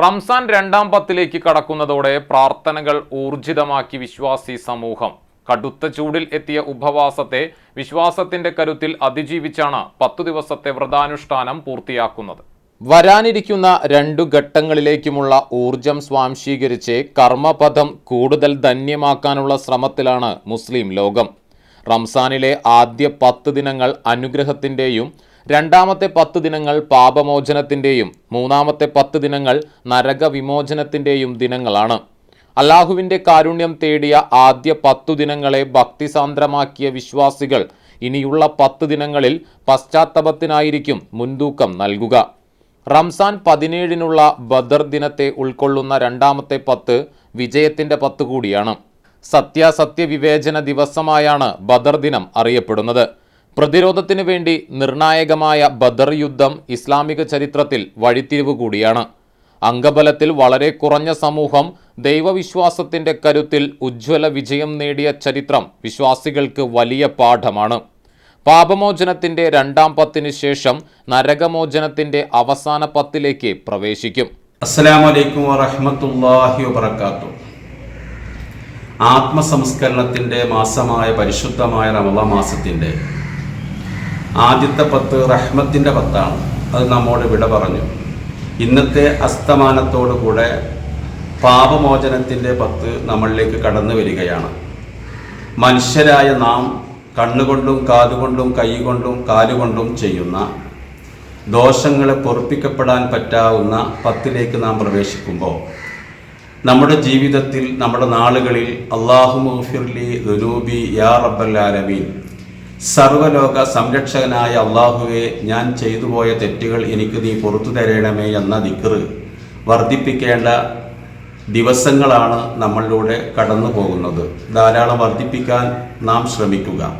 റംസാൻ രണ്ടാം പത്തിലേക്ക് കടക്കുന്നതോടെ പ്രാർത്ഥനകൾ ഊർജിതമാക്കി വിശ്വാസി സമൂഹം. കടുത്ത ചൂടിൽ എത്തിയ ഉപവാസത്തെ വിശ്വാസത്തിന്റെ കരുത്തിൽ അതിജീവിച്ചാണ് പത്തു ദിവസത്തെ വ്രതാനുഷ്ഠാനം പൂർത്തിയാക്കുന്നത്. വരാനിരിക്കുന്ന രണ്ടു ഘട്ടങ്ങളിലേക്കുമുള്ള ഊർജം സ്വാംശീകരിച്ച് കർമ്മപഥം കൂടുതൽ ധന്യമാക്കാനുള്ള ശ്രമത്തിലാണ് മുസ്ലിം ലോകം. റംസാനിലെ ആദ്യ പത്ത് ദിനങ്ങൾ അനുഗ്രഹത്തിന്റെയും രണ്ടാമത്തെ പത്ത് ദിനങ്ങൾ പാപമോചനത്തിന്റെയും മൂന്നാമത്തെ പത്ത് ദിനങ്ങൾ നരകവിമോചനത്തിന്റെയും ദിനങ്ങളാണ്. അള്ളാഹുവിന്റെ കാരുണ്യം തേടിയ ആദ്യ പത്തു ദിനങ്ങളെ ഭക്തിസാന്ദ്രമാക്കിയ വിശ്വാസികൾ ഇനിയുള്ള പത്ത് ദിനങ്ങളിൽ പശ്ചാത്തപത്തിനായിരിക്കും മുൻതൂക്കം നൽകുക. റംസാൻ പതിനേഴിനുള്ള ബദർ ദിനത്തെ ഉൾക്കൊള്ളുന്ന രണ്ടാമത്തെ പത്ത് വിജയത്തിന്റെ പത്ത് കൂടിയാണ്. സത്യാസത്യ വിവേചന ദിവസമായാണ് ബദർ ദിനം അറിയപ്പെടുന്നത്. പ്രതിരോധത്തിനു വേണ്ടി നിർണായകമായ ബദർ യുദ്ധം ഇസ്ലാമിക ചരിത്രത്തിൽ വഴിത്തിരിവ് കൂടിയാണ്. അംഗബലത്തിൽ വളരെ കുറഞ്ഞ സമൂഹം ദൈവവിശ്വാസത്തിന്റെ കരുത്തിൽ ഉജ്ജ്വല വിജയം നേടിയ ചരിത്രം വിശ്വാസികൾക്ക് വലിയ പാഠമാണ്. പാപമോചനത്തിന്റെ രണ്ടാം പത്തിന് ശേഷം നരകമോചനത്തിന്റെ അവസാന പത്തിലേക്ക് പ്രവേശിക്കും. അസ്സലാമലൈക്കും വറഹമത്തല്ലാഹി വബർക്കാത്തു ആത്മസംസ്കരണത്തിന്റെ മാസമായ പരിശുദ്ധമായ റമള മാസത്തിന്റെ ആദ്യത്തെ പത്ത് റഹ്മത്തിന്റെ പത്താണ്. അത് നമ്മോട് വിട പറഞ്ഞു. ഇന്നത്തെ അസ്തമാനത്തോടുകൂടെ പാപമോചനത്തിന്റെ പത്ത് നമ്മളിലേക്ക് കടന്നു വരികയാണ്. മനുഷ്യരായ നാം കണ്ണുകൊണ്ടും കാതുകൊണ്ടും കൈകൊണ്ടും കാലുകൊണ്ടും ചെയ്യുന്ന ദോഷങ്ങളെ പൊറുപ്പിക്കപ്പെടാൻ പറ്റാവുന്ന പത്തിലേക്ക് നാം പ്രവേശിക്കുമ്പോൾ നമ്മുടെ ജീവിതത്തിൽ നമ്മുടെ നാളുകളിൽ അള്ളാഹു മുഫിർലി ദുനൂബി യാ റബ്ബൽ ആലമീൻ സർവലോക സംരക്ഷകനായ അള്ളാഹുവെ ഞാൻ ചെയ്തു പോയ തെറ്റുകൾ എനിക്ക് നീ പുറത്തു തരണമേ എന്ന ദിക്ർ വർദ്ധിപ്പിക്കേണ്ട ദിവസങ്ങളാണ് നമ്മളിലൂടെ കടന്നു പോകുന്നത് ധാരാളം വർദ്ധിപ്പിക്കാൻ നാം ശ്രമിക്കുക.